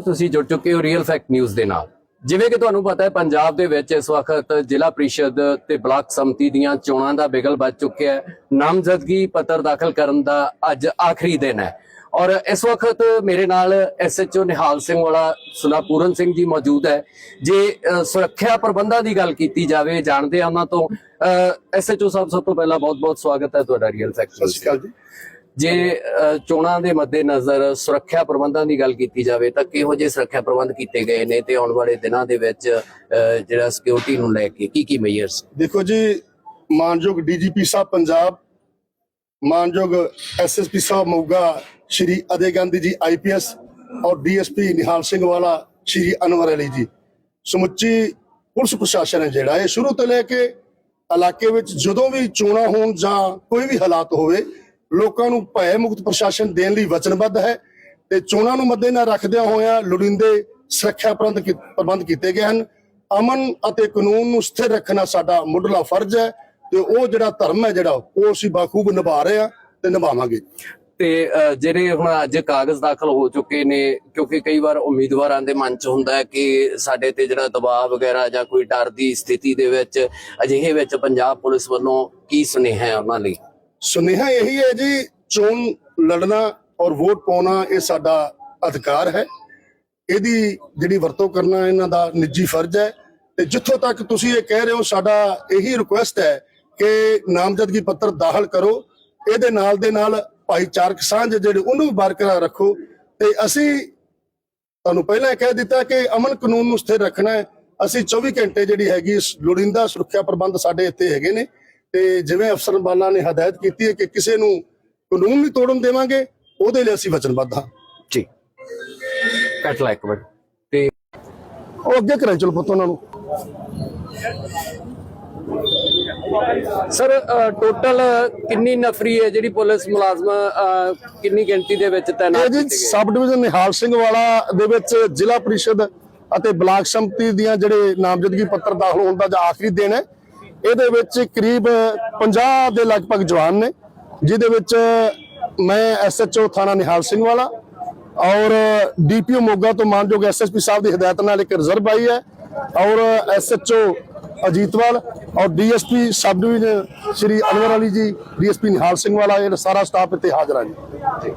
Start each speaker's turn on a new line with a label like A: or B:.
A: ਤੁਸੀਂ ਜੁੜ ਚੁੱਕੇ ਹੋ ਰੀਅਲ ਫੈਕਟ ਨਿਊਜ਼ ਦੇ ਨਾਲ। ਜਿਵੇਂ ਕਿ ਤੁਹਾਨੂੰ ਪਤਾ ਹੈ, ਪੰਜਾਬ ਦੇ ਵਿੱਚ ਇਸ ਵਕਤ ਜ਼ਿਲ੍ਹਾ ਪ੍ਰੀਸ਼ਦ ਤੇ ਬਲਾਕ ਸੰਮਤੀ ਦੀਆਂ ਚੋਣਾਂ ਦਾ ਬਿਗਲ ਵੱਜ ਚੁੱਕਿਆ ਹੈ। ਨਾਮਜ਼ਦਗੀ ਪੱਤਰ ਦਾਖਲ ਕਰਨ ਦਾ ਅੱਜ ਆਖਰੀ ਦਿਨ ਹੈ। ਔਰ ਇਸ ਵਕਤ ਮੇਰੇ ਨਾਲ ਐਸਐਚਓ ਨਿਹਾਲ ਸਿੰਘ ਵਾਲਾ ਸੁਨਾ ਪੂਰਨ ਸਿੰਘ ਜੀ ਮੌਜੂਦ ਹੈ। ਜੇ ਸੁਰੱਖਿਆ ਪ੍ਰਬੰਧਾਂ ਦੀ ਗੱਲ ਕੀਤੀ ਜਾਵੇ, ਜਾਣਦੇ ਆ ਉਹਨਾਂ ਤੋਂ ਐਸਐਚਓ ਸਾਹਿਬ, ਸਭ ਤੋਂ ਪਹਿਲਾਂ ਬਹੁਤ-ਬਹੁਤ ਸਵਾਗਤ ਹੈ ਤੁਹਾਡਾ ਰੀਅਲ ਫੈਕਟ
B: ਸਤਿ ਸ਼੍ਰੀ ਅਕਾਲ ਜੀ।
A: ਜੇ ਚੋਣਾਂ ਦੇ ਮੱਦੇਨਜ਼ਰ ਸੁਰੱਖਿਆ ਪ੍ਰਬੰਧਾਂ ਦੀ ਗੱਲ ਕੀਤੀ ਜਾਵੇ ਤਾਂ ਕਿਹੋ ਜਿਹੇ ਸੁਰੱਖਿਆ ਪ੍ਰਬੰਧ ਕੀਤੇ ਗਏ ਨੇ ਤੇ ਆਉਣ ਵਾਲੇ ਦਿਨਾਂ ਦੇ ਵਿੱਚ ਜਿਹੜਾ ਸਿਕਿਉਰਿਟੀ ਨੂੰ ਲੈ ਕੇ ਕੀ ਕੀ ਮੇਜਰਸ
B: ਦੇਖੋ ਜੀ, ਮਾਨਯੋਗ ਡੀਜੀਪੀ ਸਾਹਿਬ ਪੰਜਾਬ, ਮਾਨਯੋਗ ਐਸਐਸਪੀ ਸਾਹਿਬ ਮੋਗਾ ਸ਼੍ਰੀ ਅਜੇ ਗਾਂਧੀ ਜੀ ਆਈਪੀਐਸ ਔਰ ਡੀਐਸਪੀ ਨਿਹਾਲ ਸਿੰਘ ਵਾਲਾ, ਸ਼੍ਰੀ ਅਨਵਰ ਅਲੀ ਜੀ। ਸਮੁੱਚੀ ਪੁਲਿਸ ਪ੍ਰਸ਼ਾਸਨ ਹੈ ਜਿਹੜਾ, ਇਹ ਸ਼ੁਰੂ ਤੋਂ ਲੈ ਕੇ ਇਲਾਕੇ ਵਿੱਚ ਜਦੋਂ ਵੀ ਚੋਣਾਂ ਹੋਣ ਜਾਂ ਕੋਈ ਵੀ ਹਾਲਾਤ ਹੋਵੇ ਲੋਕਾਂ ਨੂੰ ਭੈ ਮੁਕਤ ਪ੍ਰਸ਼ਾਸਨ ਦੇਣ ਲਈ ਵਚਨਬੱਧ ਹੈ ਤੇ ਚੋਣਾਂ ਨੂੰ ਮੱਦੇਨਜ਼ਰ ਰੱਖਦਿਆਂ ਹੋਇਆਂ ਲੋੜੀਂਦੇ ਸੁਰੱਖਿਆ ਪ੍ਰਬੰਧ ਪ੍ਰਬੰਧ ਕੀਤੇ ਗਏ ਹਨ। ਅਮਨ ਅਤੇ ਕਾਨੂੰਨ ਨੂੰ ਸਥਿਰ ਰੱਖਣਾ ਸਾਡਾ ਮੁੱਢਲਾ ਫਰਜ਼ ਹੈ ਤੇ ਉਹ ਜਿਹੜਾ ਧਰਮ ਹੈ ਜਿਹੜਾ, ਉਹ ਅਸੀਂ ਬਾਖੂਬ ਨਿਭਾ ਰਹੇ ਹਾਂ ਤੇ ਨਿਭਾਵਾਂਗੇ।
A: ਤੇ ਜਿਹੜੇ ਹੁਣ ਅੱਜ ਕਾਗਜ਼ ਦਾਖਲ ਹੋ ਚੁੱਕੇ ਨੇ, ਕਿਉਂਕਿ ਕਈ ਵਾਰ ਉਮੀਦਵਾਰਾਂ ਦੇ ਮਨ 'ਚ ਹੁੰਦਾ ਹੈ ਕਿ ਸਾਡੇ ਤੇ ਜਿਹੜਾ ਦਬਾਅ ਵਗੈਰਾ ਜਾਂ ਕੋਈ ਡਰ ਦੀ ਸਥਿਤੀ ਦੇ ਵਿੱਚ ਅਜਿਹੇ ਵਿੱਚ ਪੰਜਾਬ ਪੁਲਿਸ ਵੱਲੋਂ ਕੀ ਸੁਨੇਹਾ ਹੈ ਉਹਨਾਂ ਲਈ?
B: ਸੁਨੇਹਾ ਇਹੀ ਹੈ ਜੀ, ਚੋਣ ਲੜਨਾ ਔਰ ਵੋਟ ਪਾਉਣਾ ਇਹ ਸਾਡਾ ਅਧਿਕਾਰ ਹੈ। ਇਹਦੀ ਜਿਹੜੀ ਵਰਤੋਂ ਕਰਨਾ ਇਹਨਾਂ ਦਾ ਨਿੱਜੀ ਫਰਜ਼ ਹੈ। ਤੇ ਜਿੱਥੋਂ ਤੱਕ ਤੁਸੀਂ ਇਹ ਕਹਿ ਰਹੇ ਹੋ, ਸਾਡਾ ਇਹੀ ਰਿਕੁਐਸਟ ਹੈ ਕਿ ਨਾਮਜ਼ਦਗੀ ਪੱਤਰ ਦਾਖਲ ਕਰੋ। ਇਹਦੇ ਨਾਲ ਦੇ ਨਾਲ ਭਾਈਚਾਰਕ ਸਾਂਝ ਜਿਹੜੇ ਉਹਨੂੰ ਵੀ ਬਰਕਰਾਰ ਰੱਖੋ। ਤੇ ਅਸੀਂ ਤੁਹਾਨੂੰ ਪਹਿਲਾਂ ਕਹਿ ਦਿੱਤਾ ਕਿ ਅਮਨ ਕਾਨੂੰਨ ਨੂੰ ਸਥਿਰ ਰੱਖਣਾ ਹੈ। ਅਸੀਂ 24 ਘੰਟੇ ਜਿਹੜੀ ਹੈਗੀ ਸ- ਲੋੜੀਂਦਾ ਸੁਰੱਖਿਆ ਪ੍ਰਬੰਧ ਸਾਡੇ ਇੱਥੇ ਹੈਗੇ ਨੇ। ਤੇ ਜਿਵੇਂ ਅਫਸਰ ਬਾਲਾ ਨੇ ਹਦਾਇਤ ਕੀਤੀ ਹੈ ਕਿ ਕਿਸੇ ਨੂੰ ਕਾਨੂੰਨ ਨਹੀਂ ਤੋੜਨ ਦੇਵਾਂਗੇ ਉਹਦੇ ਲਈ ਅਸੀਂ ਵਚਨਬੱਧ ਹਾਂ।
A: ਜੀ। ਕੱਟ ਲਾ ਇੱਕ ਮਿੰਟ ਤੇ
B: ਉਹ ਅੱਗੇ ਕਰਾਂ ਚਲੋ ਪੁੱਤ ਉਹਨਾਂ ਨੂੰ।
A: ਸਰ ਟੋਟਲ ਕਿੰਨੀ ਨਫਰੀ ਹੈ ਜਿਹੜੀ ਪੁਲਿਸ ਮੁਲਾਜ਼ਮ ਕਿੰਨੀ ਗਿਣਤੀ ਦੇ ਵਿੱਚ
B: ਜੀ
A: ਕੀਤੇ ਗਏ?
B: ਸਬ ਡਿਵੀਜ਼ਨ ਨਿਹਾਲ ਸਿੰਘ ਵਾਲਾ ਦੇ ਵਿੱਚ ਜ਼ਿਲ੍ਹਾ ਪ੍ਰੀਸ਼ਦ ਅਤੇ ਬਲਾਕ ਸੰਮਤੀ ਦੀਆਂ ਜਿਹੜੇ ਨਾਮਜ਼ਦਗੀ ਪੱਤਰ ਦਾਖਲ ਹੋਣ ਦਾ ਅੱਜ ਆਖਰੀ ਦਿਨ ਹੈ। ਇਹਦੇ ਵਿੱਚ ਕਰੀਬ 50 ਦੇ ਲਗਭਗ ਜਵਾਨ ਨੇ, ਜਿਹਦੇ ਵਿੱਚ ਮੈਂ ਐਸਐਚਓ ਥਾਣਾ ਨਿਹਾਲ ਸਿੰਘ ਵਾਲਾ ਔਰ ਡੀਪੀਓ ਮੋਗਾ ਤੋਂ ਮਾਨਯੋਗ ਐਸਐਸਪੀ ਸਾਹਿਬ ਦੀ ਹਦਾਇਤ ਨਾਲ ਇੱਕ ਰਿਜ਼ਰਵ ਆਈ ਹੈ ਔਰ ਐਸਐਚਓ ਅਜੀਤਵਾਲ ਔਰ DSP sub division Shri Anwar Ali ji DSP Nihal Singh ਵਾਲਾ, ਇਹ ਸਾਰਾ ਸਟਾਫ ਇੱਥੇ ਹਾਜ਼ਰ ਹੈ ਜੀ।